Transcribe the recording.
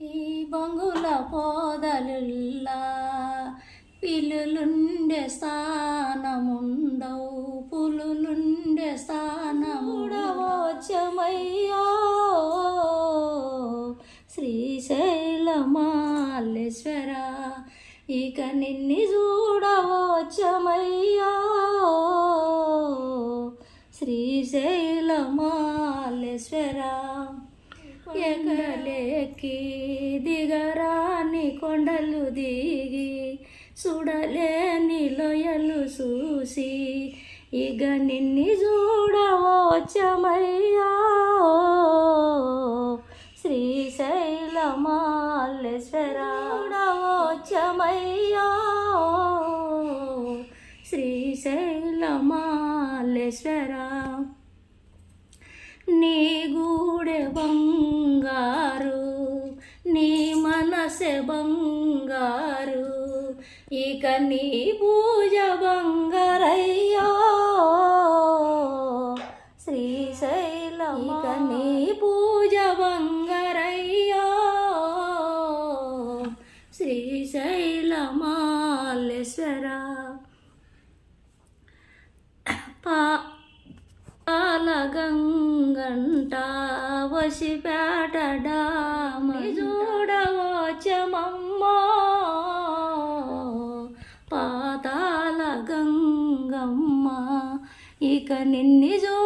ఈ పోదలుల్లా పిల్లులుండే స్థానముండవు పులులుండే స్థానముడవచ్చమయ్యో మల్లేశ్వరా ఇక నిన్ని చూడవచ్చమయ్యో. శ్రీశైలమాలేశ్వర ఎగలేకి దిగరాని కొండలు దిగి చూడలేని లోయలు చూసి ఇక నిన్ని చూడవచ్చమయ్యా. శ్రీశైలమాలేశ్వర చూడవచ్చమయ్యా. శ్రీశైలమాలేశ్వర. నీ గూడె బంగారు నీ మనసె బంగారు. ఇక నీ పూజ బంగారయ్యో. శ్రీశైలం ఇక నీ పూజ శ్రీశైలమాలేశ్వర పా పాలగంగంట వసిపేట డామని పాతాల గంగమ్మ ఇక నిన్ని చూ